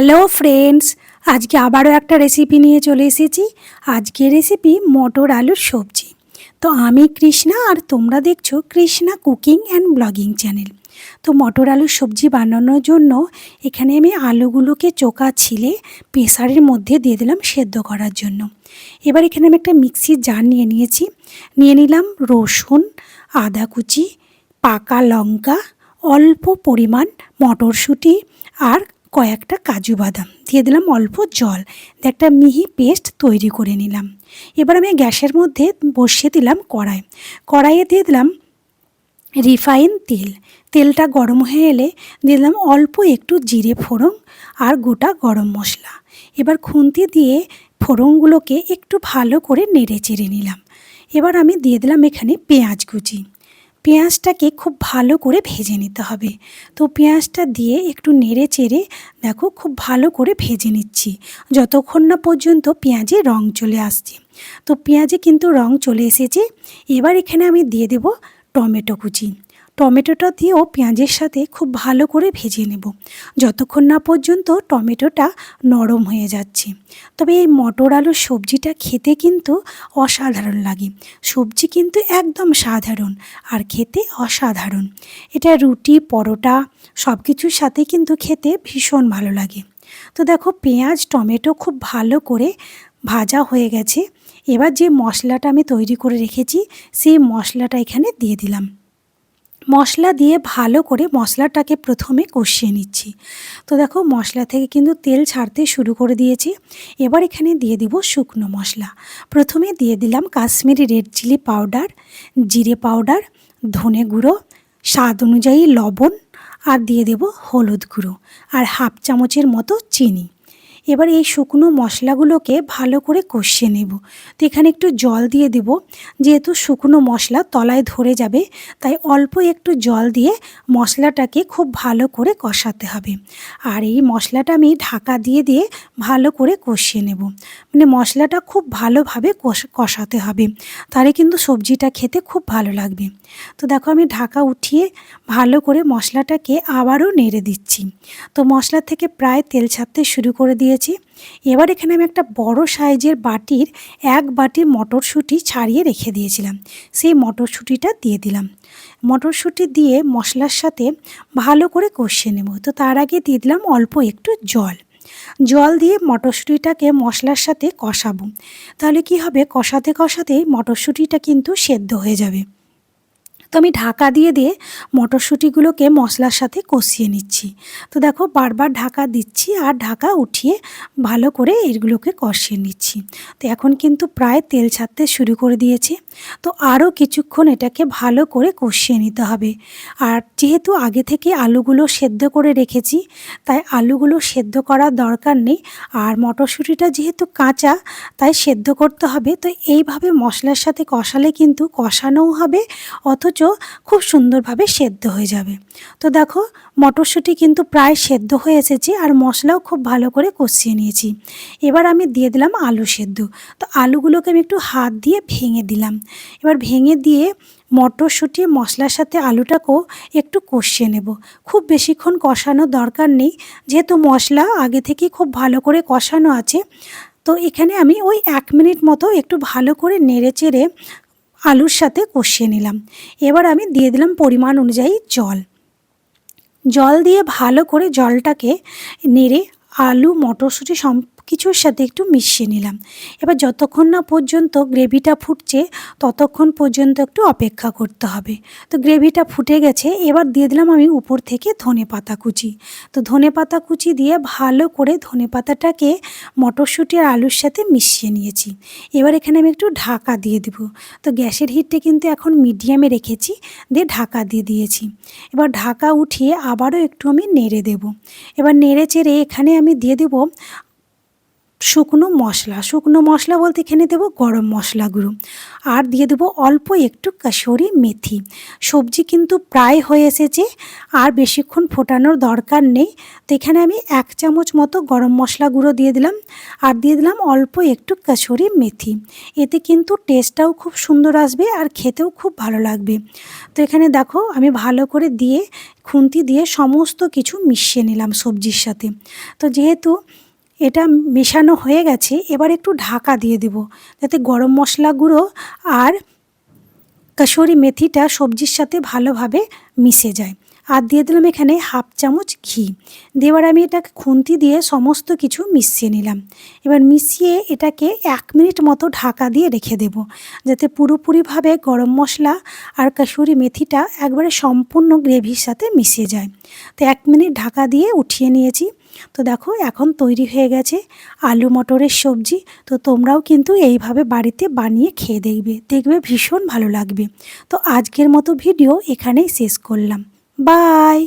Hello friends আজকে আবারও একটা রেসিপি নিয়ে চলে এসেছি। আজকের রেসিপি মটর আলুর সবজি। তো আমি কৃষ্ণা আর তোমরা দেখছ Krishna cooking and blogging channel. তো মটর আলুর সবজি বানানোর জন্য এখানে আমি আলুগুলোকে চোকা ছিলে প্রেসারের মধ্যে দিয়ে দিলাম সেদ্ধ করার জন্য। এবার এখানে আমি একটা মিক্সির জার নিয়ে নিয়েছি। নিয়ে নিলাম রসুন, আদা কুচি, পাকা লঙ্কা, অল্প পরিমাণ মটরশুঁটি আর কয়েকটা কাজু বাদাম, দিয়ে দিলাম অল্প জল একটা মিহি পেস্ট তৈরি করে নিলাম। এবার আমি গ্যাসের মধ্যে বসিয়ে দিলাম কড়াই। কড়াইয়ে দিয়ে দিলাম রিফাইন তেল। তেলটা গরম হয়ে এলে দিয়ে দিলাম অল্প একটু জিরে ফোড়ন আর গোটা গরম মশলা। এবার খুন্তি দিয়ে ফোড়নগুলোকে একটু ভালো করে নেড়ে চেড়ে নিলাম। এবার আমি দিয়ে দিলাম এখানে পেঁয়াজ কুচি। পেঁয়াজটাকে খুব ভালো করে ভেজে নিতে হবে। তো পেঁয়াজটা দিয়ে একটু নেড়ে চেড়ে দেখো খুব ভালো করে ভেজে নিচ্ছি। যতক্ষণ না পর্যন্ত পেঁয়াজে রং চলে আসছে। তো পেঁয়াজে কিন্তু রং চলে এসেছে। এবার এখানে আমি দিয়ে দেব টমেটো কুচি। টমেটোটা দিয়েও পেঁয়াজের সাথে খুব ভালো করে ভেজে নেব। যতক্ষণ না পর্যন্ত টমেটোটা নরম হয়ে যাচ্ছে। তবে এই মটর আলুর সবজিটা খেতে কিন্তু অসাধারণ লাগে। সবজি কিন্তু একদম সাধারণ আর খেতে অসাধারণ। এটা রুটি, পরোটা সব কিছুর সাথে কিন্তু খেতে ভীষণ ভালো লাগে। তো দেখো পেঁয়াজ, টমেটো খুব ভালো করে ভাজা হয়ে গেছে। এবার যে মশলাটা আমি তৈরি করে রেখেছি, সেই মশলাটা এখানে দিয়ে দিলাম। মশলা দিয়ে ভালো করে মশলাটাকে প্রথমে কষিয়ে নিচ্ছি। তো দেখো, মশলা থেকে কিন্তু তেল ছাড়তে শুরু করে দিয়েছি। এবার এখানে দিয়ে দিব শুকনো মশলা। প্রথমে দিয়ে দিলাম কাশ্মীরি রেড চিলি পাউডার, জিরে পাউডার, ধনে গুঁড়ো, স্বাদ অনুযায়ী লবণ আর দিয়ে দেব হলুদ গুঁড়ো আর হাফ চামচের মতো চিনি। এবার এই শুকনো মশলাগুলোকে ভালো করে কষিয়ে নেব। তো এখানে একটু জল দিয়ে দেব। যেহেতু শুকনো মশলা তলায় ধরে যাবে, তাই অল্প একটু জল দিয়ে মশলাটাকে খুব ভালো করে কষাতে হবে। আর এই মশলাটা আমি ঢাকা দিয়ে দিয়ে ভালো করে কষিয়ে নেব। মানে মশলাটা খুব ভালোভাবে কষাতে হবে। তাহলে কিন্তু সবজিটা খেতে খুব ভালো লাগবে। তো দেখো আমি ঢাকা উঠিয়ে ভালো করে মশলাটাকে আবারও নেড়ে দিচ্ছি। তো মশলা থেকে প্রায় তেল ছাড়তে শুরু করে দিয়ে দিয়েছি এবার এখানে আমি একটা বড় সাইজের বাটির এক বাটি মটরশুঁটি ছাড়িয়ে রেখে দিয়েছিলাম। সেই মটরশুঁটিটা দিয়ে দিলাম। মটরশুঁটি দিয়ে মশলার সাথে ভালো করে কষিয়ে নেব। তো তার আগে দিয়ে দিলাম অল্প একটু জল। জল দিয়ে মটরশুঁটিটাকে মশলার সাথে কষাবো। তাহলে কি হবে? কষাতে কষাতেই মটরশুঁটিটা কিন্তু সেদ্ধ হয়ে যাবে। তো আমি ঢাকা দিয়ে দিয়ে মটরশুঁটিগুলোকে মশলার সাথে কষিয়ে নিচ্ছি। তো দেখো বারবার ঢাকা দিচ্ছি আর ঢাকা উঠিয়ে ভালো করে এইগুলোকে কষিয়ে নিচ্ছি। তো এখন কিন্তু প্রায় তেল ছাড়তে শুরু করে দিয়েছে। তো আরও কিছুক্ষণ এটাকে ভালো করে কষিয়ে নিতে হবে। আর যেহেতু আগে থেকে আলুগুলো সেদ্ধ করে রেখেছি, তাই আলুগুলো সেদ্ধ করার দরকার নেই। আর মটরশুঁটিটা যেহেতু কাঁচা, তাই সেদ্ধ করতে হবে। তো এইভাবে মশলার সাথে কষালে কিন্তু কষানোও হবে, অথচ খুব সুন্দরভাবে সেদ্ধ হয়ে যাবে। তো দেখো, মটরশুঁটি কিন্তু প্রায় সেদ্ধ হয়ে এসেছে আর মশলাও খুব ভালো করে কষিয়ে নিয়েছি। এবার আমি দিয়ে দিলাম আলু সেদ্ধ। তো আলুগুলোকে আমি একটু হাত দিয়ে ভেঙে দিলাম। এবার ভেঙে দিয়ে মটরশুঁটি, মশলার সাথে আলুটাকেও একটু কষিয়ে নেব। খুব বেশিক্ষণ কষানোর দরকার নেই, যেহেতু মশলা আগে থেকে খুব ভালো করে কষানো আছে। তো এখানে আমি ওই এক মিনিট মতো একটু ভালো করে নেড়ে চেড়ে আলুর সাথে কষিয়ে নিলাম। এবার আমি দিয়ে দিলাম পরিমাণ অনুযায়ী জল। জল দিয়ে ভালো করে জলটাকে নেড়ে আলু, মটরশুঁটি সম কিছুর সাথে একটু মিশিয়ে নিলাম। এবার যতক্ষণ না পর্যন্ত গ্রেভিটা ফুটছে, ততক্ষণ পর্যন্ত একটু অপেক্ষা করতে হবে। তো গ্রেভিটা ফুটে গেছে, এবার দিয়ে দিলাম আমি উপর থেকে ধনে পাতা কুচি। তো ধনে পাতা কুচি দিয়ে ভালো করে ধনে পাতাটাকে মটরশুঁটি আর আলুর সাথে মিশিয়ে নিয়েছি। এবার এখানে আমি একটু ঢাকা দিয়ে দেবো। তো গ্যাসের হিটটা কিন্তু এখন মিডিয়ামে রেখেছি, দিয়ে ঢাকা দিয়ে দিয়েছি। এবার ঢাকা উঠিয়ে আবারও একটু আমি নেড়ে দেব। এবার নেড়ে চেড়ে এখানে আমি দিয়ে দেবো শুকনো মশলা শুকনো মশলা বলতে এখানে দেবো গরম মশলা গুঁড়ো। আর দিয়ে দেবো অল্প একটু কাসুরি মেথি। সবজি কিন্তু প্রায় হয়ে এসেছে, আর বেশিক্ষণ ফোটানোর দরকার নেই। তো এখানে আমি এক চামচ মতো গরম মশলা গুঁড়ো দিয়ে দিলাম, আর দিয়ে দিলাম অল্প একটু কাসুরি মেথি। এতে কিন্তু টেস্টটাও খুব সুন্দর আসবে আর খেতেও খুব ভালো লাগবে। তো এখানে দেখো, আমি ভালো করে দিয়ে, খুন্তি দিয়ে সমস্ত কিছু মিশিয়ে নিলাম সবজির সাথে। তো যেহেতু এটা মেশানো হয়ে গেছে, এবার একটু ঢাকা দিয়ে দেব। যাতে গরম মশলা গুঁড়ো আর কাসুরি মেথিটা সবজির সাথে ভালোভাবে মিশে যায়। আর দিয়ে দিলাম এখানে হাফ চামচ ঘি। দেবার আমি এটাকে খুন্তি দিয়ে সমস্ত কিছু মিশিয়ে নিলাম। এবার মিশিয়ে এটাকে এক মিনিট মতো ঢাকা দিয়ে রেখে দেব। যাতে পুরোপুরিভাবে গরম মশলা আর কাসুরি মেথিটা একবারে সম্পূর্ণ গ্রেভির সাথে মিশে যায়। তো এক মিনিট ঢাকা দিয়ে উঠিয়ে নিয়েছি। তো দেখো, এখন তৈরি হয়ে গেছে আলু মটরের সবজি। তো তোমরাও কিন্তু এইভাবে বাড়িতে বানিয়ে খেয়ে দেখবে। দেখবে ভীষণ ভালো লাগবে। তো আজকের মতো ভিডিও এখানেই শেষ করলাম। বাই!